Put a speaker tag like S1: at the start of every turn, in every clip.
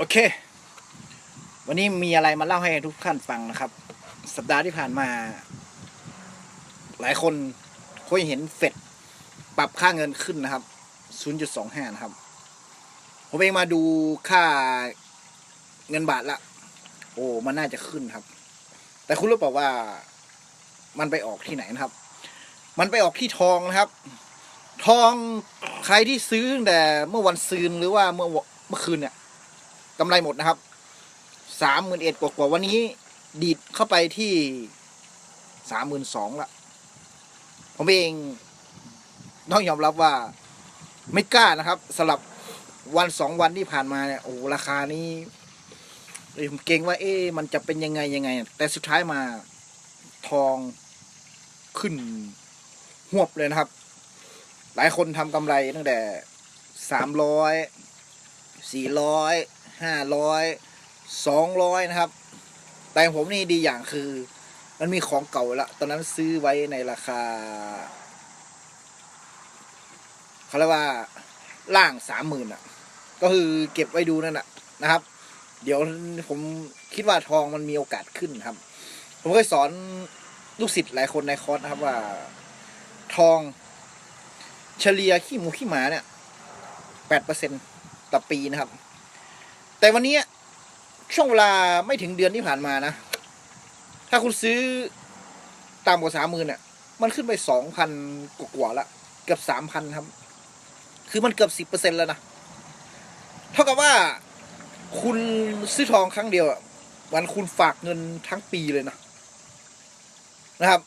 S1: โอเค วันนี้มีอะไรมาเล่าให้ทุกท่านฟังนะครับ สัปดาห์ที่ผ่านมา หลายคนคงเห็นเฟดปรับค่าเงินขึ้นนะครับ 0.25 นะครับ ผมเองมาดูค่าเงินบาทละ โอ้ มันน่าจะขึ้นครับ แต่คุณรู้เปล่าว่ามันไปออกที่ไหนนะครับ มันไปออกที่ทองนะครับ ทองใครที่ซื้อแต่เมื่อวันซืนหรือว่าเมื่อเมื่อคืนเนี่ย กำไรหมดนะครับสามหมื่นเอ็ดกว่าๆวันนี้ ดีดเข้าไปที่สามหมื่นสองละผมเองต้องยอมรับว่าไม่กล้านะครับสลับวันสองวันที่ผ่านมาเนี่ยโอ้ราคานี้เอ้ยผมเก่งว่า เอ๊มันจะเป็นยังไงยังไง แต่สุดท้ายมาทองขึ้นหวบเลยนะครับ หลายคนทำกำไรตั้งแต่สามร้อยสี่ร้อย ห้าร้อยสองร้อยนะครับ แต่ผมนี่ดีอย่างคือ มันมีของเก่าละ ตอนนั้นซื้อไว้ในราคาเขาเรียกว่าล่างสามหมื่นอะ ก็คือเก็บไว้ดูนั่นแหะนะครับ เดี๋ยวผมคิดว่าทองมันมีโอกาสขึ้นครับ ผมเคยสอนลูกศิษย์หลายคนในคอร์สนะครับว่า ทอง เฉลี่ยขี้หมูขี้หมาเนี่ยแปดเปอร์เซ็นต์ต่อปีนะครับ แต่วันนี้ช่วงเวลาไม่ถึงเดือนที่ผ่านมานะ ถ้าคุณซื้อต่ำกว่าสามหมื่นเนี่ยมันขึ้นไปสองพันกว่าละเกือบสามพันครับ คือมันเกือบสิบเปอร์เซ็นแล้วนะ เท่ากับว่าคุณซื้อทองครั้งเดียวอะวันคุณฝากเงินทั้งปีเลยนะ นะครับ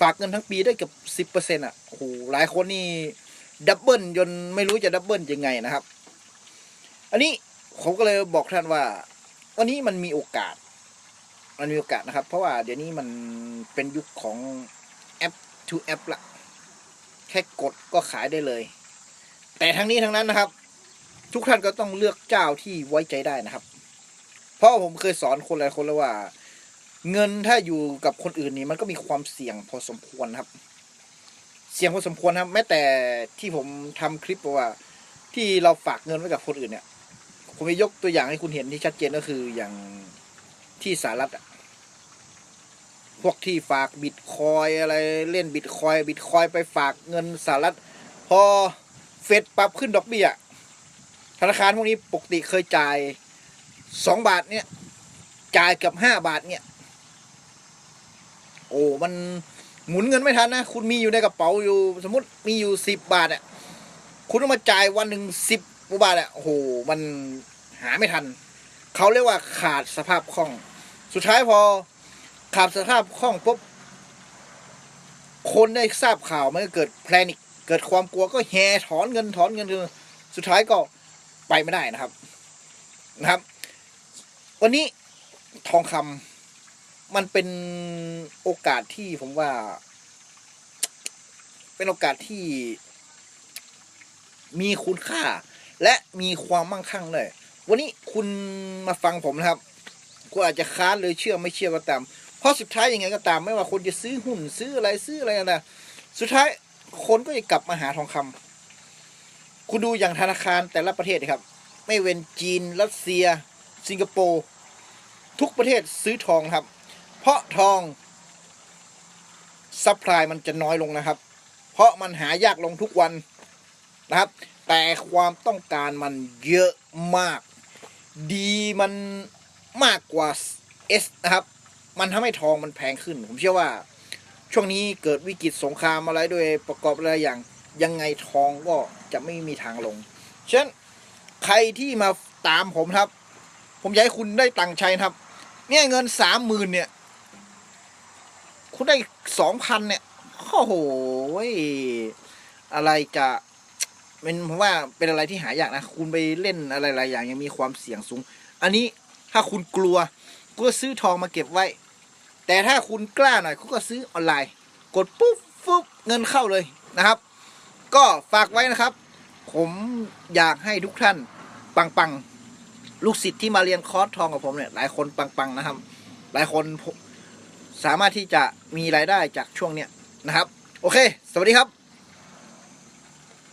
S1: ฝากเงินทั้งปีได้เกือบสิบเปอร์เซ็นต์อะโอ้โหหลายคนนี่ดับเบิลจนไม่รู้จะดับเบิลยังไงนะครับ อันนี้ ผมก็เลยบอกท่านว่า วันนี้มันมีโอกาส มันมีโอกาสนะครับ เพราะว่าเดี๋ยวนี้มันเป็นยุคของแอป to แอปละแค่กดก็ขายได้เลย แต่ทั้งนี้ทั้งนั้นนะครับ ทุกท่านก็ต้องเลือกเจ้าที่ไว้ใจได้นะครับ เพราะผมเคยสอนคนหลายคนแล้วว่า เงินถ้าอยู่กับคนอื่นนี่มันก็มีความเสี่ยงพอสมควรครับ เสี่ยงพอสมควรครับ แม้แต่ที่ผมทำคลิปว่า ที่เราฝากเงินไว้กับคนอื่นเนี่ย ผมจะยกตัวอย่างให้คุณเห็นที่ชัดเจนก็คืออย่างที่สหรัฐพวกที่ฝากบิตคอยอะไรเล่นบิตคอยบิตคอยไปฝากเงินสหรัฐพอเฟดปรับขึ้นดอกเบี้ยธนาคารพวกนี้ปกติเคยจ่ายสองบาทเนี่ย จ่ายเกับห้าบาทเนี่ย โอ้มันหมุนเงินไม่ทันนะ คุณมีอยู่ในกระเป๋าอยู่ สมมติมีอยู่สิบบาทอะคุณต้องมาจ่ายวันหนึ่งสิบ บาทอะโอ้โหมันหาไม่ทัน เขาเรียกว่าขาดสภาพคล่อง สุดท้ายพอขาดสภาพคล่องปุ๊บคนได้ทราบข่าวมันก็เกิดแพนิคเกิดความกลัวก็แห่ถอนเงินถอนเงินคือสุดท้ายก็ไปไม่ได้นะครับนะครับ วันนี้ทองคำมันเป็นโอกาสที่ผมว่า เป็นโอกาสที่มีคุณค่า และมีความมั่งคั่งเลยวันนี้คุณมาฟังผมนะครับคุณอาจจะค้านเลยเชื่อไม่เชื่อก็ตาม เพราะสุดท้ายยังไงก็ตาม ไม่ว่าคนจะซื้อหุ้นซื้ออะไรซื้ออะไรนะสุดท้ายคนก็จะกลับมาหาทองคำคุณดูอย่างธนาคารแต่ละประเทศนะครับ ไม่เว้นจีน รัสเซีย สิงคโปร์ทุกประเทศซื้อทองครับ เพราะทองซัพพลายมันจะน้อยลงนะครับ เพราะมันหายากลงทุกวันนะครับ แต่ความต้องการมันเยอะมาก ดีมันมากกว่า S นะครับ มันทำให้ทองมันแพงขึ้น ผมเชื่อว่า ช่วงนี้เกิดวิกฤตสงครามอะไรด้วยประกอบอะไรอย่างยังไงทองก็จะไม่มีทางลงฉะนั้นใครที่มาตามผมครับ ผมอยากให้คุณได้ตังค์ใช้นะครับ เนี่ยเงินสามหมื่นเนี่ย คุณได้สองพันเนี่ยโอ้โหอะไรจะ เป็นผมว่าเป็นอะไรที่หายากนะ คุณไปเล่นอะไรหลายอย่างยังมีความเสี่ยงสูง อันนี้ถ้าคุณกลัวก็ซื้อทองมาเก็บไว้ แต่ถ้าคุณกล้าหน่อยคุณก็ซื้อออนไลน์ กดปุ๊บฟุบเงินเข้าเลยนะครับ ก็ฝากไว้นะครับ ผมอยากให้ทุกท่านปังปังๆลูกศิษย์ที่มาเรียนคอร์สทองกับผมเนี่ยหลายคนปังปังๆนะครับ หลายคนสามารถที่จะมีรายได้จากช่วงเนี้ยนะครับ โอเค สวัสดีครับ